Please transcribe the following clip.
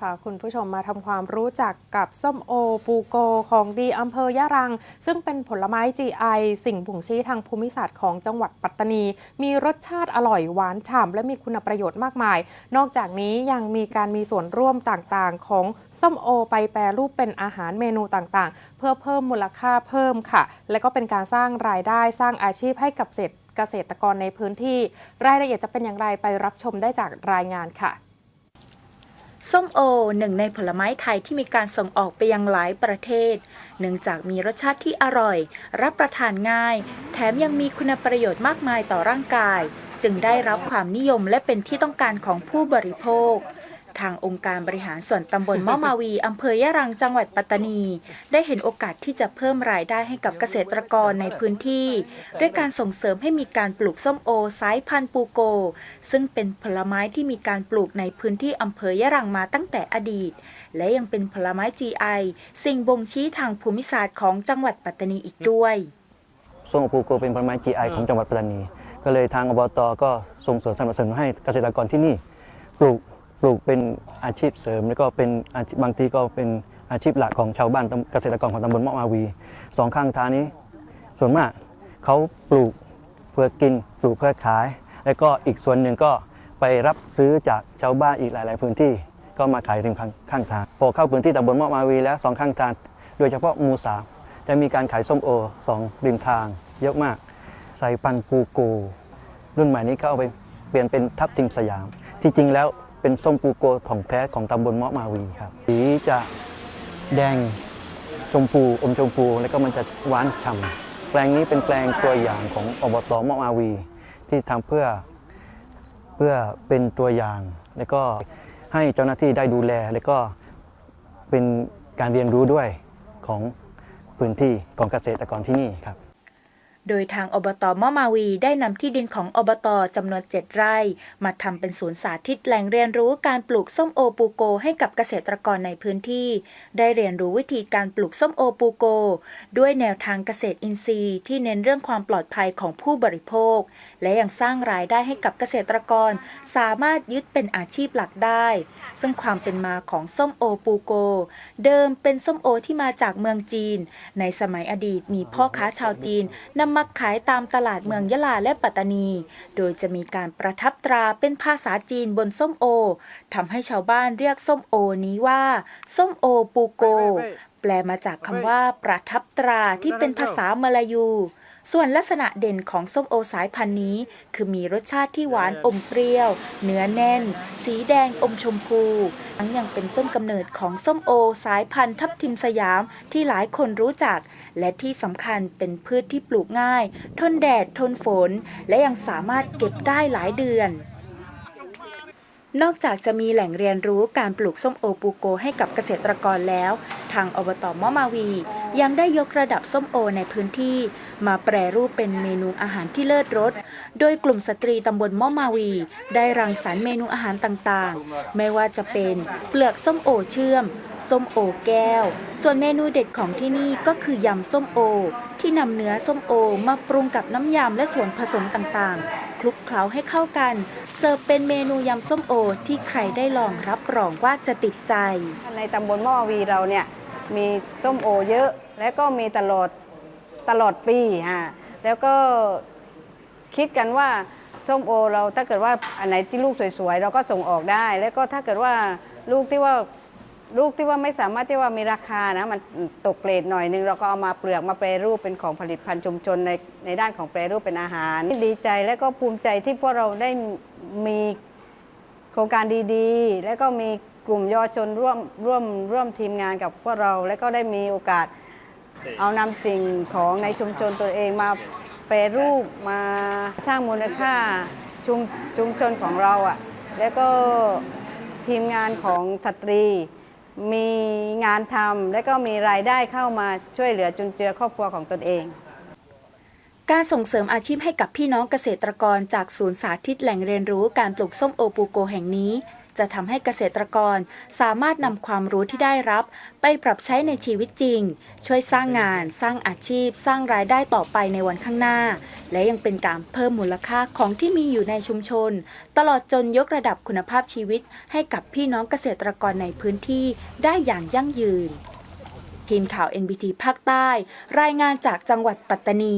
ค่ะคุณผู้ชมมาทำความรู้จักกับส้มโอปูโกของดีอำเภอยะรัง ซึ่งเป็นผลไม้ GI สิ่งบ่งชี้ทางภูมิศาสตร์ของจังหวัดปัตตานี มีรสชาติอร่อยหวานฉ่ำและมีคุณประโยชน์มากมาย นอกจากนี้ยังมีการมีส่วนร่วมต่างๆ ของส้มโอไปแปรรูปเป็นอาหารเมนูต่างๆ เพื่อเพิ่มมูลค่าเพิ่มค่ะ และก็เป็นการสร้างรายได้สร้างอาชีพให้กับเกษตรกรในพื้นที่ รายละเอียดจะเป็นอย่างไรไปรับชมได้จากรายงานค่ะ ส้มโอหนึ่งในผลไม้ไทยที่มีการส่งออกไปยังหลายประเทศ เนื่องจากมีรสชาติที่อร่อย รับประทานง่าย แถมยังมีคุณประโยชน์มากมายต่อร่างกาย จึงได้รับความนิยมและเป็นที่ต้องการของผู้บริโภค ทางองค์การบริหารส่วนตำบลมะมาวีอำเภอยะรังจังหวัดปัตตานี ได้เห็นโอกาสที่จะเพิ่มรายได้ให้กับเกษตรกรในพื้นที่ ด้วยการส่งเสริมให้มีการปลูกส้มโอสายพันธุ์ปูโก ซึ่งเป็นผลไม้ที่มีการปลูกในพื้นที่อำเภอยะรังมาตั้งแต่อดีต และยังเป็นผลไม้ GI สิ่งบ่งชี้ทางภูมิศาสตร์ของจังหวัดปัตตานีอีกด้วยส้มโอปูโกเป็นผลไม้ GI ของจังหวัดปัตตานี ก็เลยทางอบตก็ส่งเสริมสนับสนุนให้เกษตรกรที่นี่ปลูก ปลูกเป็นอาชีพเสริม แล้วก็เป็นอาชีพบางทีก็เป็นอาชีพหลักของชาวบ้านเกษตรกรของตำบลมะมาวีสองข้างทางนี้ ส่วนมากเขาปลูกเพื่อกินปลูกเพื่อขาย แล้วก็อีกส่วนหนึ่งก็ไปรับซื้อจากชาวบ้านอีกหลาย ๆ พื้นที่ก็มาขายริมข้างข้างทางพอเข้าพื้นที่ตำบลมะมาวีแล้วสองข้างทางโดยเฉพาะมูสามจะมีการขายส้มโอสองริมทาง เยอะมาก ใส่ปันปูโกรุ่นใหม่นี้เขาเอาไปเปลี่ยนเป็นทับทิมสยาม ที่จริงแล้ว เป็นส้มปูโกของแท้ของตำบลเมาะมาวีครับสีจะแดงชมพูอมชมพูแล้วก็มันจะหวานฉ่ำแปลงนี้เป็นแปลงตัวอย่างของอบตเมาะมาวี ที่ทำเพื่อเพื่อเป็นตัวอย่าง แล้วก็ให้เจ้าหน้าที่ได้ดูแล แล้วก็เป็นการเรียนรู้ด้วยของพื้นที่ของเกษตรกรที่นี่ครับ โดยทางอบตมะมาวีได้นำที่ดินของอบตจำนวน 7 ไร่ มาทำเป็นศูนย์สาธิตแหล่งเรียนรู้การปลูกส้มโอปูโกให้กับเกษตรกรในพื้นที่ ได้เรียนรู้วิธีการปลูกส้มโอปูโก ด้วยแนวทางเกษตรอินทรีย์ ที่เน้นเรื่องความปลอดภัยของผู้บริโภค และยังสร้างรายได้ให้กับเกษตรกร สามารถยึดเป็นอาชีพหลักได้ ซึ่งความเป็นมาของส้มโอปูโก เดิมเป็นส้มโอที่มาจากเมืองจีน ในสมัยอดีตมีพ่อค้าชาวจีนนำมาขายตามตลาดเมืองยะลาและปัตตานี โดยจะมีการประทับตราเป็นภาษาจีนบนส้มโอทำให้ชาวบ้านเรียกส้มโอนี้ว่า ส้มโอปูโก แปลมาจากคำว่าประทับตราที่เป็นภาษามลายู ส่วนลักษณะเด่นของส้มโอสายพันธุ์นี้ คือมีรสชาติที่หวานอมเปรี้ยว เนื้อแน่น สีแดงอมชมพูทั้งยังเป็นต้นกำเนิดของส้มโอสายพันธุ์ทับทิมสยามที่หลายคนรู้จัก และที่สำคัญเป็นพืชที่ปลูกง่าย ทนแดดทนฝน และยังสามารถเก็บได้หลายเดือนนอกจากจะมีแหล่งเรียนรู้การปลูกส้มโอปูโกให้กับเกษตรกรแล้ว ทางอบตมะมาวี ยังได้ยกระดับส้มโอในพื้นที่ มาแปรรูปเป็นเมนูอาหารที่เลิศรส โดยกลุ่มสตรีตำบลมะมาวี ได้รังสรรค์เมนูอาหารต่างๆ ไม่ว่าจะเป็นเปลือกส้มโอเชื่อม ส้มโอแก้ว ส่วนเมนูเด็ดของที่นี่ก็คือยำส้มโอ ที่นำเนื้อส้มโอมาปรุงกับน้ำยำและส่วนผสมต่างๆ คลุกเคล้าให้เข้ากัน เสิร์ฟเป็นเมนูยำส้มโอที่ใครได้ลองรับรองว่าจะติดใจ ในตำบลมอวีเราเนี่ยมีส้มโอเยอะและก็มีตลอด ตลอดปีฮะแล้วก็คิดกันว่าส้มโอเราถ้าเกิดว่าอันไหนที่ลูกสวยๆ เราก็ส่งออกได้ แล้วก็ถ้าเกิดว่าลูกที่ว่าลูกที่ว่าไม่สามารถที่ว่ามีราคานะมันตกเกรดหน่อยนึงเราก็เอามาเปลือกมาแปรรูปเป็นของผลิตภัณฑ์ชุมชนในในด้านของแปรรูปเป็นอาหาร ดีใจและก็ภูมิใจที่พวกเราได้มีโครงการดีๆ แล้วก็มีกลุ่มเยาวชนร่วมร่วมร่วมทีมงานกับพวกเรา แล้วก็ได้มีโอกาส เอานำสิ่งของในชุมชนตัวเองมาแปรรูปมาสร้างมูลค่าชุมชุมชนของเราอะ่ะแล้วก็ทีมงานของสตรี มีงานทำและก็มีรายได้เข้ามาช่วยเหลือจุนเจือครอบครัวของตนเอง การส่งเสริมอาชีพให้กับพี่น้องเกษตรกรจากศูนย์สาธิตแหล่งเรียนรู้การปลูกส้มโอปูโกแห่งนี้ จะทำให้เกษตรกรสามารถนำความรู้ที่ได้รับ ไปปรับใช้ในชีวิตจริง ช่วยสร้างงาน สร้างอาชีพ สร้างรายได้ต่อไปในวันข้างหน้า และยังเป็นการเพิ่มมูลค่าของที่มีอยู่ในชุมชน ตลอดจนยกระดับคุณภาพชีวิต ให้กับพี่น้องเกษตรกรในพื้นที่ได้อย่างยั่งยืน ทีมข่าว NBT ภาคใต้ รายงานจากจังหวัดปัตตานี